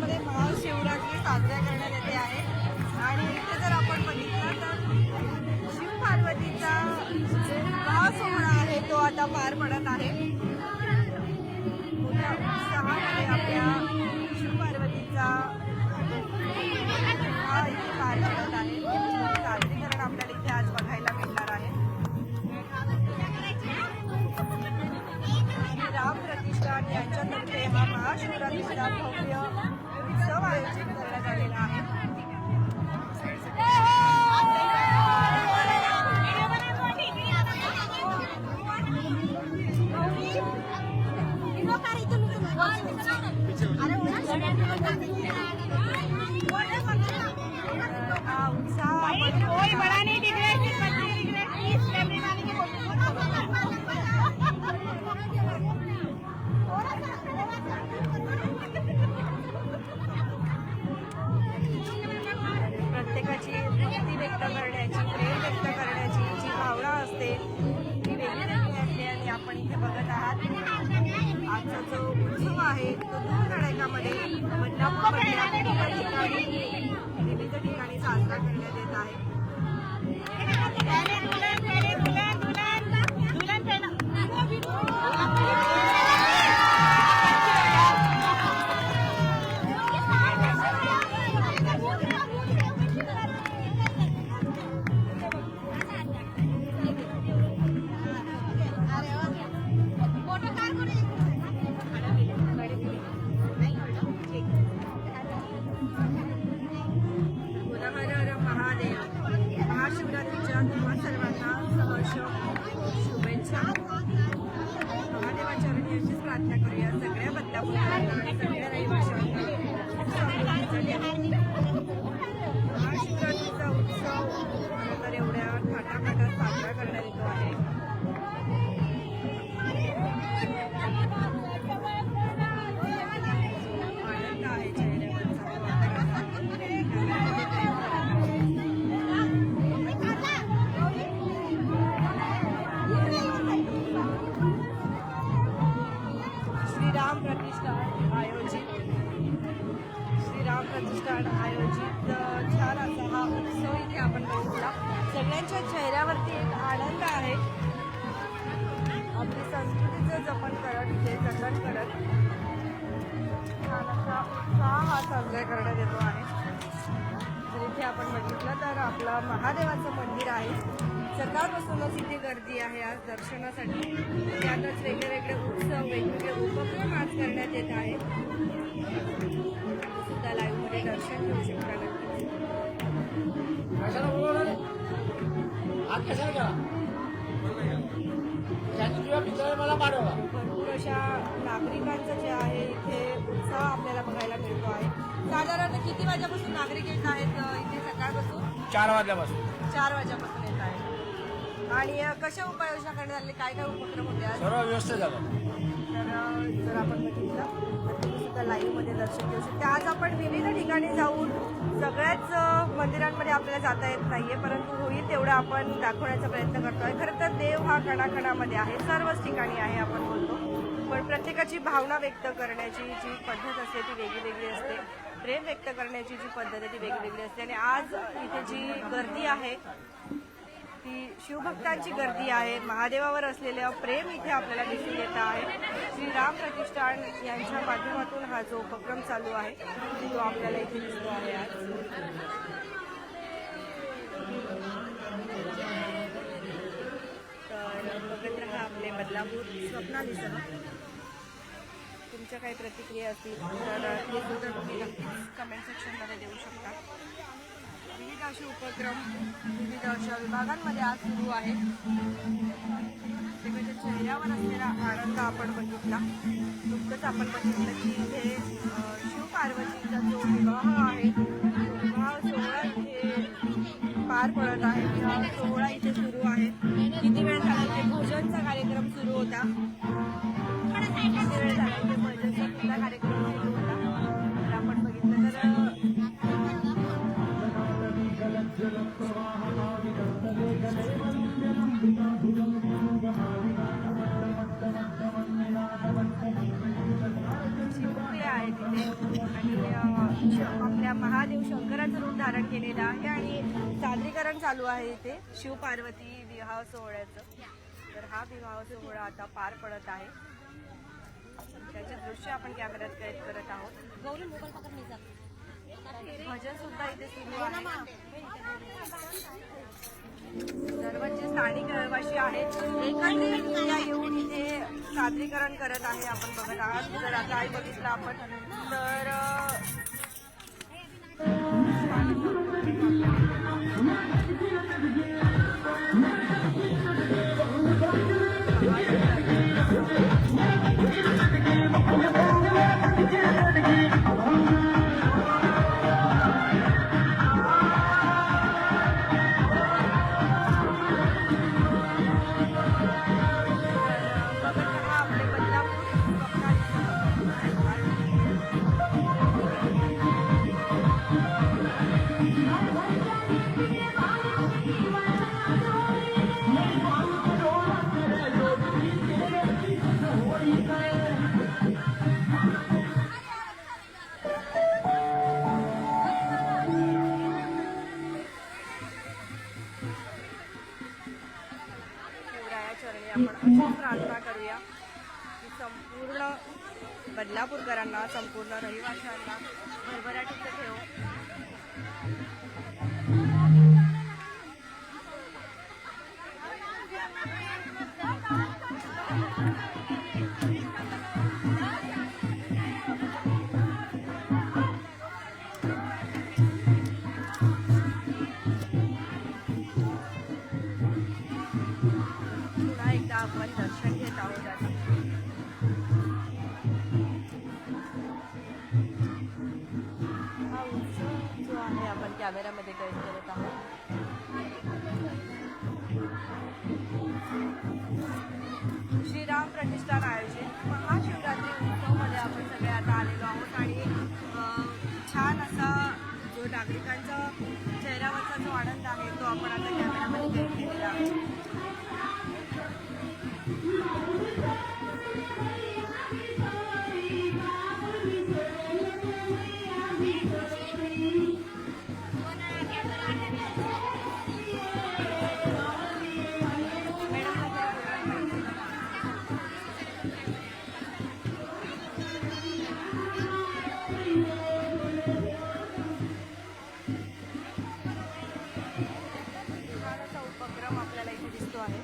परिसरामध्ये महाशिवरात्री साजऱ्या करण्यात येते आहे. आणि इथे जर आपण बघितलं तर शिव पार्वतीचा जो सोहळा आहे तो आता पार पडत आहे. थाटामाटात साजरा करण्यात येतो आहे आनंद आहे श्रीराम प्रतिष्ठान आयोजित. श्रीराम प्रतिष्ठान आयोजित. छान असा सगळ्यांच्या चेहऱ्यावरती एक आनंद आहे. आपली संस्कृतीचं जपन करत इथे जतन करत असा उत्साह हा साजरा करण्यात येतो आहे तर इथे आपण बघितलं तर आपलं महादेवाचं मंदिर आहे. सकाळपासूनच इथे गर्दी आहे आज दर्शनासाठी. त्यातच वेगळे वेगळे उत्सव वेगवेगळे उपक्रम आज करण्यात येत आहे. सुद्धा लाईव्हमध्ये दर्शन घेऊ शकता नक्कीच. तुझ्या मित्राने मला पाठवला भरपूर अशा नागरिकांचं जे आहे इथे उत्साह आपल्याला बघायला मिळतो आहे. साधारण किती वाजेपासून नागरिक येत आहेत इथे सकाळपासून? चार वाजल्यापासून. चार वाजेपासून येत आहेत. आणि अ, कशा उपाययोजना करण्यात आले काय काय उपक्रम होते आज? सर्व व्यवस्थित झालं. तर अ, जर आपण बघितलं तर तुम्ही सुद्धा लाईव्हमध्ये दर्शन घेऊ शकता. आज आपण विविध ठिकाणी जाऊन सगळ्याच मंदिरांमध्ये आपल्याला जाता येत नाहीये परंतु होईल तेवढं आपण दाखवण्याचा प्रयत्न करतोय. खरं तर देव हा कणाकणामध्ये आहे सर्वच ठिकाणी आहे आपण बोलतो. पण प्रत्येकाची भावना व्यक्त करण्याची जी पद्धत असते ती वेगळी वेगळी असते. प्रेम व्यक्त करण्याची जी पद्धत आहे ती वेगळी असते. आणि आज इथे जी गर्दी आहे की शिवभक्तांची गर्दी आहे. महादेवावर असलेलं प्रेम इथे आपल्याला दिसून येत आहे. श्री राम प्रतिष्ठान यांच्या माध्यमातून हा जो उपक्रम चालू आहे तो आपल्याला इथे दिसतो आहे. आज तर बघत राहा आपले बदलापूर दिसत. तुमच्या काही प्रतिक्रिया असतील तर ते सुद्धा तुम्ही नक्कीच कमेंट सेक्शनमध्ये देऊ शकता. विविध असे उपक्रम विविध अशा विभागांमध्ये आज सुरू आहे. प्रत्येकाच्या चेहऱ्यावर असलेला आनंद आपण बघितला. नुकतंच आपण बघितलं की इथे शिवपार्वतीचा शिव पार्वतीचा जो विवाह आहे विवाह सोहळा इथे पार पडत आहे. विवाह सोहळा इथे सुरू आहे. किती वेळ झाला इथे? भोजनचा कार्यक्रम सुरू होता. चालू आहे इथे. शिव पार्वती विवाह सोहळ्याचं. तर हा विवाह सोहळा आता पार पडत आहे. त्याचे दृश्य आपण कॅमेऱ्यात कैद करत आहोत. गौरी भजन सुद्धा इथे सुरू आहे. सर्वचे स्थानिक रहिवासी आहेत. एकत्रित येऊन इथे सादरीकरण करत आहे आपण बघत आहात. जर आता आई बघितलं आपण तर Yeah. कॅमेरामध्ये कैद करत आहोत. श्रीराम प्रतिष्ठान आयोजित महाशिवरात्री उत्सवमध्ये आपण सगळे आता आलेलो आहोत आणि छान असा जो नागरिकांचा चेहऱ्यावरचा जो आनंद आहे तो आपण आता उपक्रम आपल्याला इथे दिसतो आहे.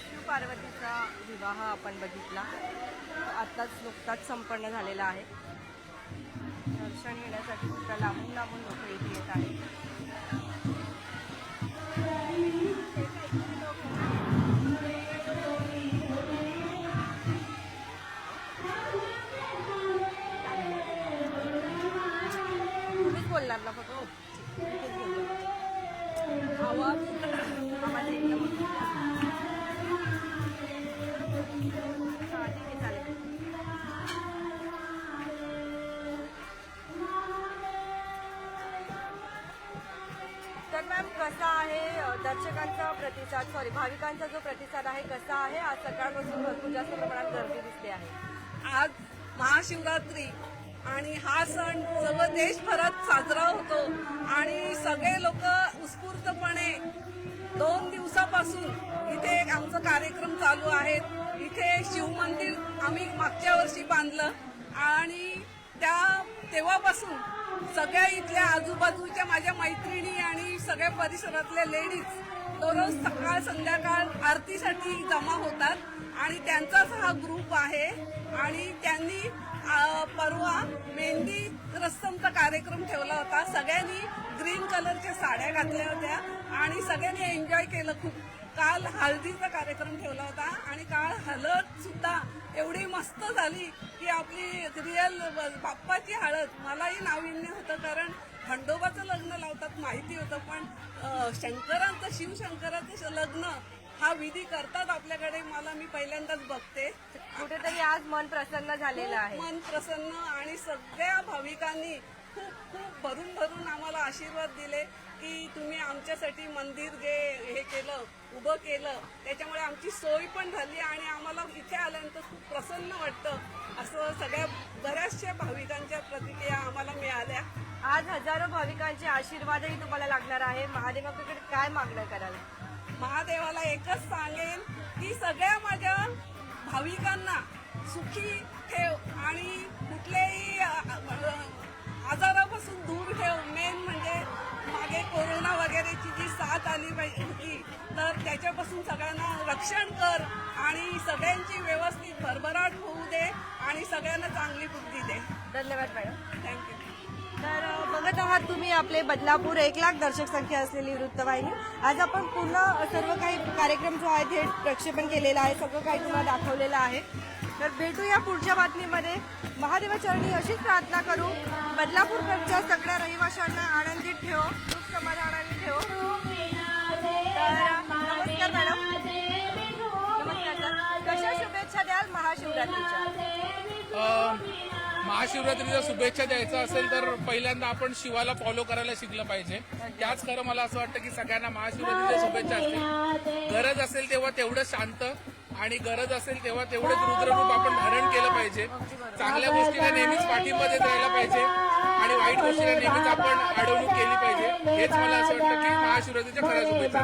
शिव पार्वतीचा विवाह आपण बघितला. आत्ताच नुकताच संपन्न झालेला आहे. दर्शन घेण्यासाठी सुद्धा लांबून लांबून लोक इथे येत आहेत. बोलणार ना फक्त. आहे. दर्शकांचा प्रतिसाद सॉरी भाविकांचा जो प्रतिसाद आहे कसा आहे? आज सकाळपासून भरपूर जास्त प्रमाणात गर्दी दिसते आहे. आज महाशिवरात्री आणि हा सण सर्व देशभरात साजरा होतो आणि सगळे लोक उत्स्फूर्तपणे दोन दिवसापासून इथे आमचं कार्यक्रम चालू आहेत. इथे शिवमंदिर आम्ही मागच्या वर्षी बांधलं आणि त्या तेव्हापासून सगळ्या इथल्या आजूबाजूच्या माझ्या मैत्रिणी आणि सगळ्या परिसरातल्या लेडीज दररोज सकाळ संध्याकाळ आरतीसाठी जमा होतात आणि त्यांचाच हा ग्रुप आहे आणि त्यांनी परवा मेहंदी रस्समचा कार्यक्रम ठेवला होता. सगळ्यांनी ग्रीन कलरच्या साड्या घातल्या होत्या आणि सगळ्यांनी एन्जॉय केलं खूप. काल हळदीचा कार्यक्रम ठेवला होता आणि काल हळद सुद्धा एवढी मस्त झाली की आपली रिअल बाप्पाची हळद मलाही नाविन्य होतं कारण खंडोबाचं लग्न लावतात माहिती होतं. पण शंकरांचं शिवशंकराचं लग्न हा विधी करतात आपल्याकडे मला मी पहिल्यांदाच बघते. कुठेतरी आज मन प्रसन्न झालेलं आहे. मन प्रसन्न आणि सगळ्या भाविकांनी खूप खूप भरून भरून आम्हाला आशीर्वाद दिले की तुम्ही आमच्यासाठी मंदिर जे हे केलं उभं केलं त्याच्यामुळे आमची सोय पण झाली आणि आम्हाला इथे आल्यानंतर खूप प्रसन्न वाटतं. असं सगळ्या बऱ्याचशा भाविकांच्या प्रतिक्रिया आम्हाला मिळाल्या. आज हजारो भाविकांचे आशीर्वादही तुम्हाला लागणार आहे. महादेवाकडे काय मागणं कराल? महादेवाला एकच सांगेन की सगळ्या माझ्या भाविकांना सुखी ठेव आणि कुठल्याही आजारापासून दूर ठेव. मेन म्हणजे मागे कोरोना वगैरेची जी साथ आली होती तर त्याच्यापासून सगळ्यांना रक्षण कर आणि सगळ्यांची व्यवस्थित भरभराट होऊ दे आणि सगळ्यांना चांगली बुद्धी दे. धन्यवाद मॅडम. थँक्यू तर बघत आहात तुम्ही आपले बदलापूर एक लाख दर्शक संख्या असलेली वृत्तवाहिनी. आज आपण पूर्ण सर्व काही कार्यक्रम जो आहे थेट प्रक्षेपण केलेला आहे सगळं काही तुम्हाला दाखवलेलं आहे. तर भेटूया पुढच्या बातमीमध्ये. महादेवाचरणी अशीच प्रार्थना करू. बदलापूरकडच्या सगळ्या रहिवाशांना आनंदित ठेव. सुख समाधानाने ठेव. नमस्कार मॅडम. नमस्कार. कशा शुभेच्छा द्याल? महाशिवरात्रीच्या. महाशिवरात्रीच्या शुभेच्छा द्यायचं असेल तर पहिल्यांदा आपण शिवाला फॉलो करायला शिकलं पाहिजे. त्याच खरं मला असं वाटतं की सगळ्यांना महाशिवरात्रीच्या शुभेच्छा असतील. गरज असेल तेव्हा तेवढं शांत आणि गरज असेल तेव्हा तेवढंच रुद्ररूप आपण धारण केलं पाहिजे. चांगल्या गोष्टीला नेहमीच पाठिंबा देत राहिला पाहिजे आणि वाईट गोष्टीला नेहमीच आपण अडवणूक केली पाहिजे. हेच मला असं वाटतं की महाशिवरात्रीच्या खऱ्या शुभेच्छा